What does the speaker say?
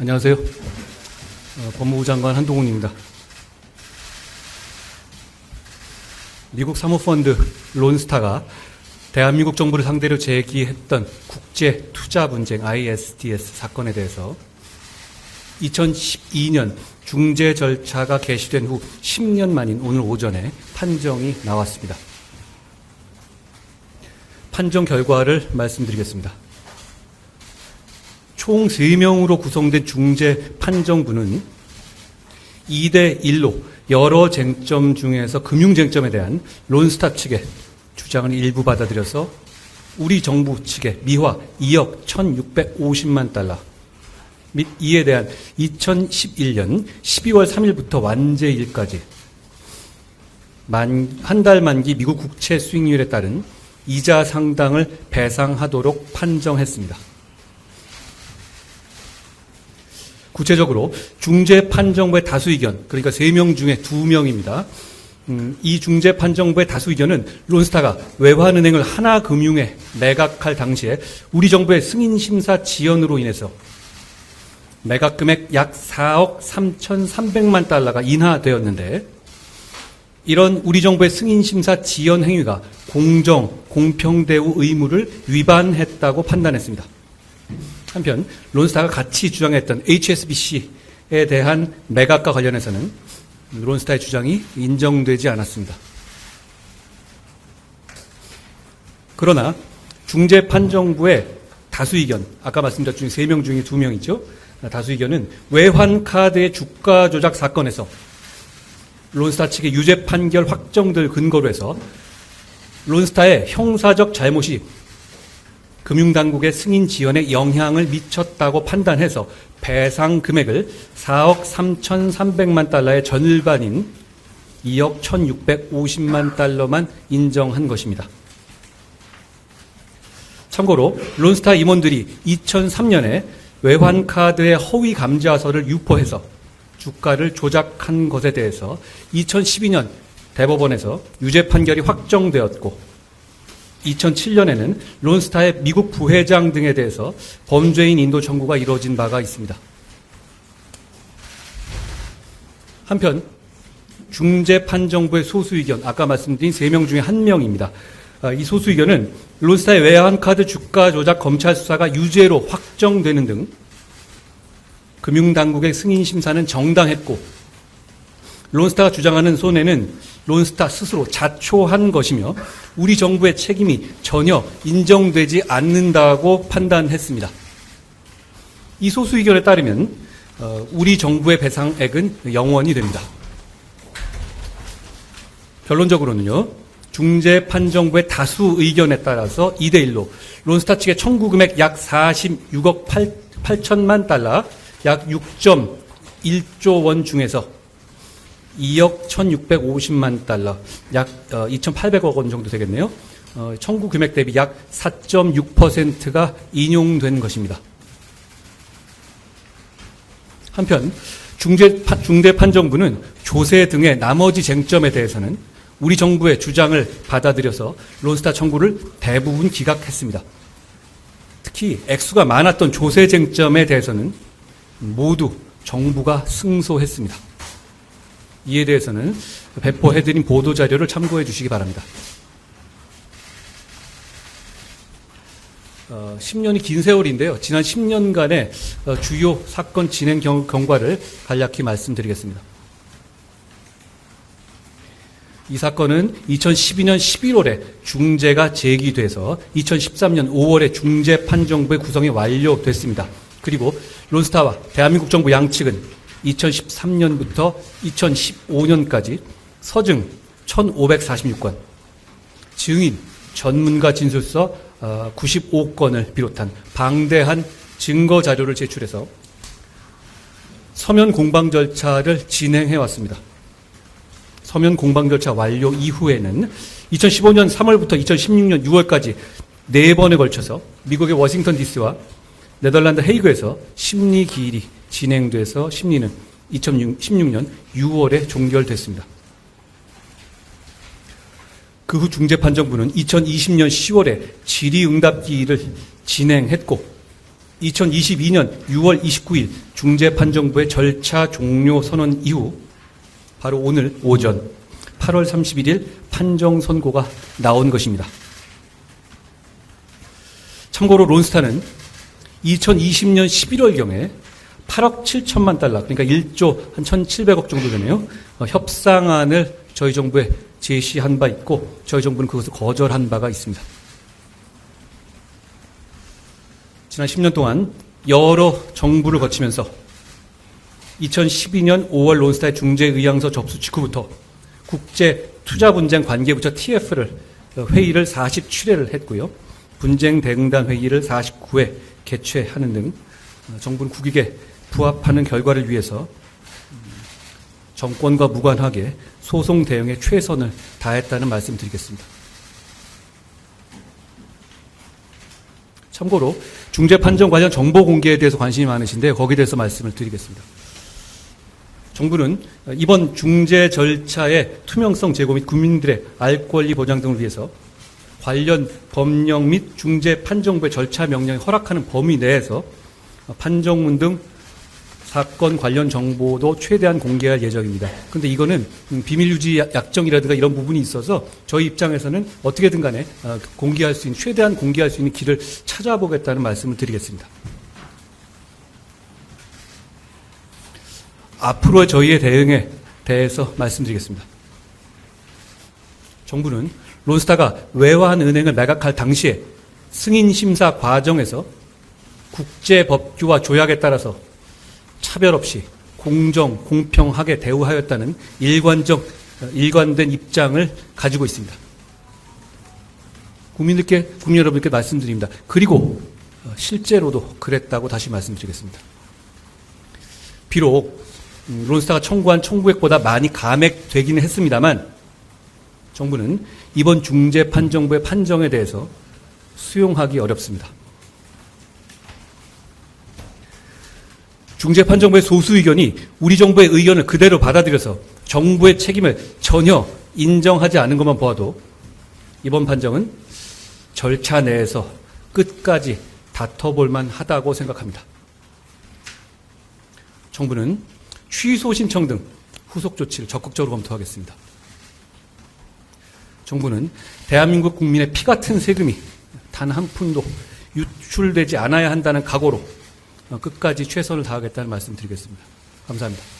안녕하세요. 어, 법무부 장관 한동훈입니다. 미국 사모펀드 론스타가 대한민국 정부를 상대로 제기했던 국제 투자 분쟁 ISDS 사건에 대해서 2012년 중재 절차가 개시된 후 10년 만인 오늘 오전에 판정이 나왔습니다. 판정 결과를 말씀드리겠습니다. 총 3명으로 구성된 중재 판정부는 2대 1로 여러 쟁점 중에서 금융 쟁점에 대한 론스타 측의 주장을 일부 받아들여서 우리 정부 측의 미화 2억 1,650만 달러 및 이에 대한 2011년 12월 3일부터 완제일까지 한 달 만기 미국 국채 수익률에 따른 이자 상당을 배상하도록 판정했습니다. 구체적으로 중재 판정부의 다수 의견, 그러니까 3명 중에 2명입니다. 음, 이 중재 판정부의 다수 의견은 론스타가 외환은행을 하나금융에 매각할 당시에 우리 정부의 승인 심사 지연으로 인해서 매각 금액 약 4억 3,300만 달러가 인하되었는데 이런 우리 정부의 승인 심사 지연 행위가 공정, 공평 대우 의무를 위반했다고 판단했습니다. 한편 론스타가 같이 주장했던 HSBC에 대한 매각과 관련해서는 론스타의 주장이 인정되지 않았습니다. 그러나 중재 판정부의 다수 의견, 아까 말씀드렸 중에 3명 중에 2명이죠. 다수 의견은 외환 카드의 주가 조작 사건에서 론스타 측의 유죄 판결 확정들 근거로 해서 론스타의 형사적 잘못이 금융당국의 승인 지연에 영향을 미쳤다고 판단해서 배상 금액을 4억 3,300만 달러의 절반인 2억 1,650만 달러만 인정한 것입니다. 참고로 론스타 임원들이 2003년에 외환카드의 허위 감자서를 유포해서 주가를 조작한 것에 대해서 2012년 대법원에서 유죄 판결이 확정되었고 2007년에는 론스타의 미국 부회장 등에 대해서 범죄인 인도 청구가 이루어진 바가 있습니다. 한편 중재판정부의 소수 의견, 아까 말씀드린 3명 중에 1명입니다. 아, 이 소수 의견은 론스타의 외환카드 주가 조작 검찰 수사가 유죄로 확정되는 등 금융당국의 승인 심사는 정당했고 론스타가 주장하는 손해는 론스타 스스로 자초한 것이며 우리 정부의 책임이 전혀 인정되지 않는다고 판단했습니다. 이 소수 의견에 따르면 어, 우리 정부의 배상액은 영원이 됩니다. 결론적으로는요. 중재 판정부의 다수 의견에 따라서 2대 1로 론스타 측의 청구 금액 약 46억 8, 8천만 달러, 약 6.1조 원 중에서 2억 1,650만 달러, 약 2,800억 어, 원 정도 되겠네요. 어, 청구 금액 대비 약 4.6%가 인용된 것입니다. 한편 중재, 중대판정부는 조세 등의 나머지 쟁점에 대해서는 우리 정부의 주장을 받아들여서 론스타 청구를 대부분 기각했습니다. 특히 액수가 많았던 조세 쟁점에 대해서는 모두 정부가 승소했습니다. 이에 대해서는 배포해드린 보도 자료를 참고해 주시기 바랍니다. 어, 10년이 긴 세월인데요. 지난 10년간의 어, 주요 사건 진행 경, 경과를 간략히 말씀드리겠습니다. 이 사건은 2012년 11월에 중재가 제기돼서 2013년 5월에 중재 판정부의 구성이 완료됐습니다. 그리고 론스타와 대한민국 정부 양측은 2013년부터 2015년까지 서증 1,546건, 증인, 전문가 진술서 95건을 어, 비롯한 방대한 증거 자료를 제출해서 서면 공방 절차를 진행해 왔습니다. 서면 공방 절차 완료 이후에는 2015년 3월부터 2016년 6월까지 네 번에 걸쳐서 미국의 워싱턴 디스와 네덜란드 헤이그에서 심리 기일이 진행돼서 심리는 2016년 6월에 종결됐습니다. 그 후 중재판정부는 2020년 10월에 질의응답기를 진행했고 2022년 6월 29일 중재판정부의 절차 종료 선언 이후 바로 오늘 오전 8월 31일 판정 선고가 나온 것입니다. 참고로 론스타는 2020년 11월경에 8억 7천만 달러, 그러니까 1조 한 1,700억 정도 되네요. 어, 협상안을 저희 정부에 제시한 바 있고 저희 정부는 그것을 거절한 바가 있습니다. 지난 10년 동안 여러 정부를 거치면서 2012년 5월 론스타의 중재의향서 접수 직후부터 국제 투자 분쟁 관계부처 TF를 회의를 47회를 했고요. 분쟁 대응단 회의를 49회 개최하는 등 정부는 국익에 부합하는 결과를 위해서 정권과 무관하게 소송 대응에 최선을 다했다는 말씀드리겠습니다. 참고로 중재 판정 관련 정보 공개에 대해서 관심이 많으신데 거기에 대해서 말씀을 드리겠습니다. 정부는 이번 중재 절차의 투명성 제고 및 국민들의 알 권리 보장 등을 위해서 관련 법령 및 중재 판정부의 절차 명령이 허락하는 범위 내에서 판정문 등 사건 관련 정보도 최대한 공개할 예정입니다. 그런데 이거는 음, 비밀 유지 약정이라든가 이런 부분이 있어서 저희 입장에서는 어떻게든 간에 어, 공개할 수 있는 최대한 공개할 수 있는 길을 찾아보겠다는 말씀을 드리겠습니다. 앞으로의 저희의 대응에 대해서 말씀드리겠습니다. 정부는 론스타가 외환 은행을 매각할 당시에 승인 심사 과정에서 국제 법규와 조약에 따라서 차별 없이 공정, 공평하게 대우하였다는 일관적, 일관된 입장을 가지고 있습니다. 국민들께, 국민 여러분께 말씀드립니다. 그리고 어, 실제로도 그랬다고 다시 말씀드리겠습니다. 비록 음, 론스타가 청구한 청구액보다 많이 감액되기는 했습니다만 정부는 이번 중재 판정부의 판정에 대해서 수용하기 어렵습니다. 중재판정부의 소수 의견이 우리 정부의 의견을 그대로 받아들여서 정부의 책임을 전혀 인정하지 않은 것만 보아도 이번 판정은 절차 내에서 끝까지 다퉈볼만 하다고 생각합니다. 정부는 취소 신청 등 후속 조치를 적극적으로 검토하겠습니다. 정부는 대한민국 국민의 피 같은 세금이 단 한 푼도 유출되지 않아야 한다는 각오로 끝까지 최선을 다하겠다는 말씀 드리겠습니다. 감사합니다.